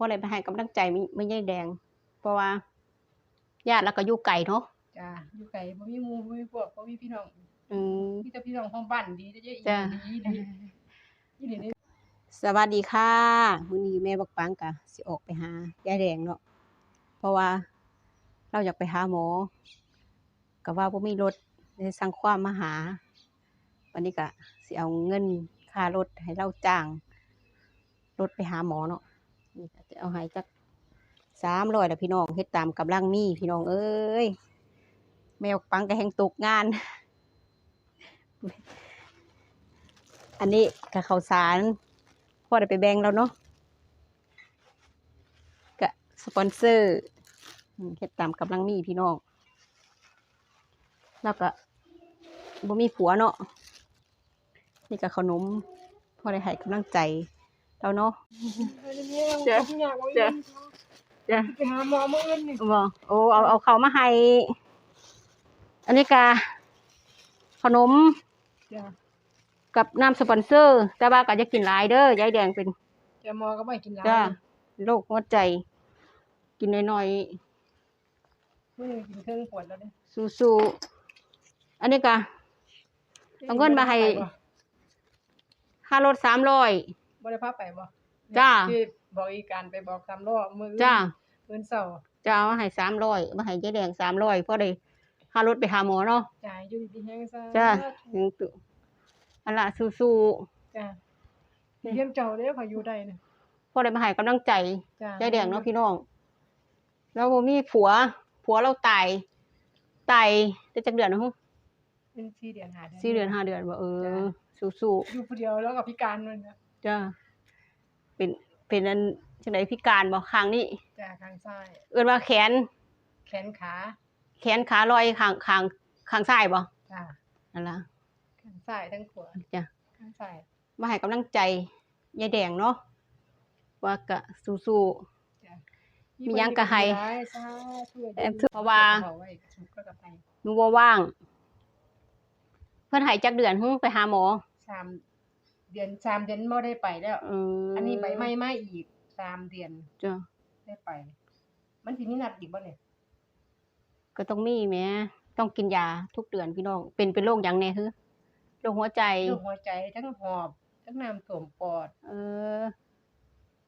ราะอะไรไปให้กำลังใจไม่ไม่ใช่แดง เพราะว่าญาติแล้วก็อยู่ไกลเนาะจ้าอยู่ไกลบ่มีหมู่บ่มีพวกบ่มีพี่น้องอืม มีแต่พี่น้องของบ้านดีเด้อจ้ะดีดีดีดีดีสวัสดีค่ะมื้อนี้แม่บักปังกะสิออกไปหายายแดงเนาะเพราะว่าเราอยากไปหาหมอก็ว่าบ่มีรถเลยสั่งความมาหา วันนี้ก็สิเอาเงินค่ารถให้เราจ้างรถไปหาหมอเนาะ นี่จะเอาให้จัก300แล้วพี่น้องเฮ็ดตามกำลังมีพี่น้องเอ้ยแม่บักปังก็แฮงตกงาน อันนี้ก็ข้าวสารพ่อได้ไปแบ่งแล้วเนาะกะสปอนเซอร์เฮ็ดตามกำลังมีพี่น้อง แล้วก็บ่มีผัวเนาะนี่ก็ขนมพ่อได้ให้กำลังใจ แล้วเนาะจ้ะจ้ะจ้ะไปหาหมอมื้ออื่นนี่บ่โอ้เอาเอาเขาวมาให้ อันนี้ก็ขนมจ้ะกับน้ำสปอนเซอร์ แต่ว่าก็จะกินหลายเด้อยายแดงเป็นจะหมอก็บ่ให้กินหลายจ้าโรคหัวใจ กินน้อยมื้อนี้กินเครื่องปวดแล้วเด้ๆสู้ๆอันนี้ก็เอาเงินมาให้ค่ารถสามร้อย บ่ได้พาไปบ่จ้า ที่บอกอีการไปบอกตามรอบมื้อจ้ามื้อเช้าจะเอามาให้สามร้อยมาให้เจ๊แดงสามร้อยเพราะได้ค่ารถไปหาหมอเนาะจ่ายอยู่ดีๆแฮงซะจ้าถึงตุอันละสู้จ้าเยี่ยมเจ้าเด้อพออยู่ได้น่ะๆเพราะได้มาให้กำลังใจจ้าเจ๊แดงเนาะพี่น้องแล้วบ่มีผัว ผัวเราตายตายได้จักเดือนเนาะเป็น4เดือน5เดือน สี่เดือนห้าเดือนบ่เออสู้ๆอยู่ผู้เดียวแล้วก็พิการนั่นน่ะ จ้าเป็นเป็นอันจังไดพิการบ่ข้างนี้จ้าข้างซ้ายเอิ้นว่าแขน แขนขา แขนขาลอยข้างข้างข้างซ้ายบ่จ้านั่นล่ะข้างซ้ายทั้งขวาจ้ะข้างซ้ายมาให้กำลังใจยายแดงเนาะว่าก็สู้จ้ะมีหยังก็ให้ได้สาธุแต่เพราะว่าเอาไว้สุขก็กับไปๆหนูบ่ว่าง เพิ่นให้จักเดือนหึไปหาหมอสาม เดือนสามเดือนบ่ได้ไปแล้วอืมอันนี้ใบไม้มาอีกสามเดือนจ้ะได้ไป มันสิมีนัดอีกบ่เนี่ยก็ต้องมีแหมต้องกินยาทุกเดือนพี่น้อง เป็นเป็นโรคหยังแน่ฮึโรคหัวใจ โรคหัวใจทั้งหอบ ทั้งน้ำท่วมปอดเออ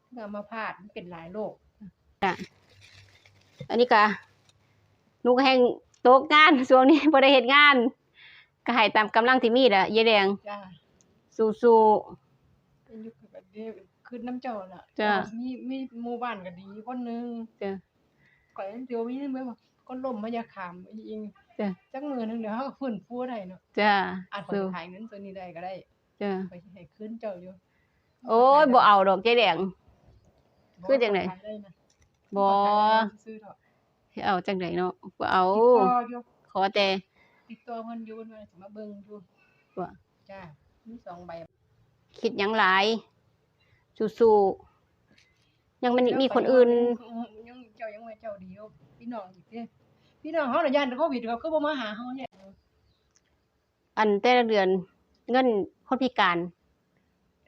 ทั้งอัมพาตมันเป็นหลายโรคอันนี้ก็หนูก็แห่งตกงาน ช่วงนี้บ่ได้เฮ็ดงาน ก็ให้ตามกำลังที่มีแหละยายแดง จ้า สู้ เป็นอยู่แบบนี้คือน้ำเจ้าน่ะจ้ะ มีมีหมู่บ้านก็ดีคนหนึงๆจ้ะ ก่อนเดี๋ยวมีนึงแบบว่าก็ล่มมาอยาขามอีอิงจ้ะ จักมือหนึงเดี๋ยวเขาก็ฟื้นฟูได้เนาะจ้าอาจสู้สิขายเงินตัวนี้ได้ก็ได้จ้าไปให้คืนเจ้าอยู่โอ้ยบ่เอาดอกยายแดง คือจังไหน ขายด้นะบ่ขายได้ซื้อเถอะให้เอาจังไดเนาะบ่เอา ติดต่ออยู่ขอแต่ ติดต่อเพิ่นอยู่เพิ่นว่าสิมาเบิ่งอยู่ว่า จ้า มีสองใบคิดหยังหลายสู้ๆยังมันมีคนอื่น ยังเจ้ายังว่าเจ้าดีอยู่พี่น้องอีกเด้พี่น้องเฮาน่ะย่านโควิดเขาคือบ่มาหาเฮาเนี่ยอันแต่ละเดือนเงินคนพิการ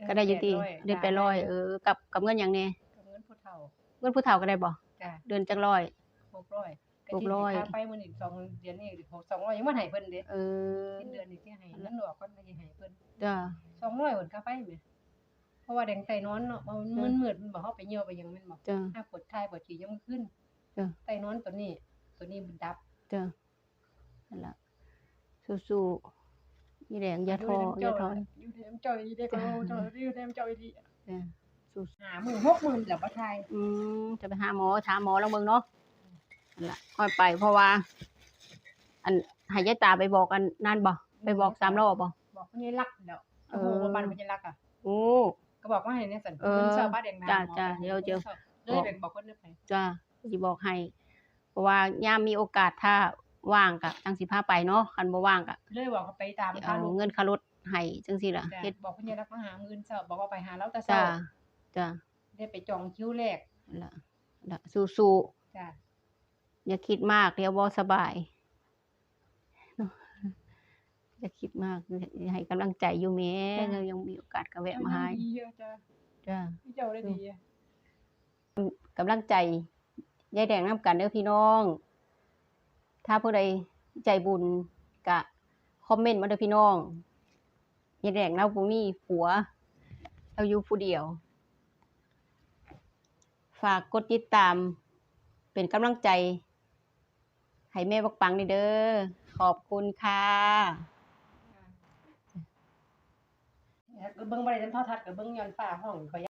ก็ได้อยู่ที่เดือนไปร้อยเออกับกับเงินหยังแน่กับเงินผู้เฒ่าเงินผู้เฒ่าก็ได้บ่จ้าเดือนจังร้อย600ก็ หกร้อยที่ค่าไปมื้อนี้สองเดือนนี้200ยังบ่ให้เพิ่นเด้เออสิ้นเดือนนี้ที่ให้เงินออกก่อนก็สิให้เพิ่นจ้าสองร้อยเหมือนค่าไฟแหมเพราะว่าแดงไตนอนเนาะมันจ้ะมันมืดมันบอกเฮาไปเหี่ยวไปหยังแม่นบ่จ้าถ้าปวดท้ายปวดฉี่ยังมันขึ้นจ้ะไตนอนตัวนี้ ตัวนี้มันดับจ้านั่นล่ะสู้ๆนี่แดงอย่าท้ออย่าท้ออยู่ในน้ำเจ้าอยู่ในเจ้าเจ้าอยู่ในน้ำเจ้าอีดีจ้าสู้หาหมื่นหกหมื่นแล้วบ่ทายอืมจะไปหาหมอถามหมอแล้วเบิ่งเนาะ นั่นล่ะค่อยไป เพราะว่า อันให้ยายตาไปบอกอันนั่นบ่ไปบอกสามรอบบ่ บอกคนนี้รักแล้วเออ โอ้โหบ้านมันจะรักอะ โอ้ ก็บอกว่าให้เนี่ยสันเออเพิ่นชาวบ้านแดงนาจ้ะหมอจ้ะเดี๋ยวเดี๋ยว เลยเป็นบอกคนเด้อไปจ้าสิบอกให้ เพราะว่ายามมีโอกาสถ้าว่างก็จังสิพาไปเนาะคันบ่ว่างก็เลยบอกเขาไปตามสิพาเอาลูกเงินค่ารถให้จังซี่ล่ะจ้ะเฮ็ดบอกคนนี้รักมาหาหมื่นเช้าบอกว่าไปหาแล้วแต่เช้าจ้าจ้าได้ไปจองคิวแรกนั่นล่ะนั่นล่ะสู้ๆ จ้ะ อย่าคิดมากเดี๋ยวบ่สบายเนาะอย่าคิดมากให้กำลังใจอยู่แหม่เรายังมีโอกาสก็แวะมาหาดีเยอะจ้ะจ้าพี่เจ้าได้ดีอะกำลังใจยายแดงนํกันเด้อพี่น้อง ถ้าผู้ใดใจบุญก็คอมเมนต์มาเด้อพี่น้องยายแดงเราบ่มีผัวเราอยู่ผู้เดียว ฝากกดติดตามเป็นกำลังใจ ให้แม่บักปังนี่เด้อ ขอบคุณค่ะเบิ่งบ่ได้นำโทรทัดกับเบิ่งย้อนฟ้าห้องเขา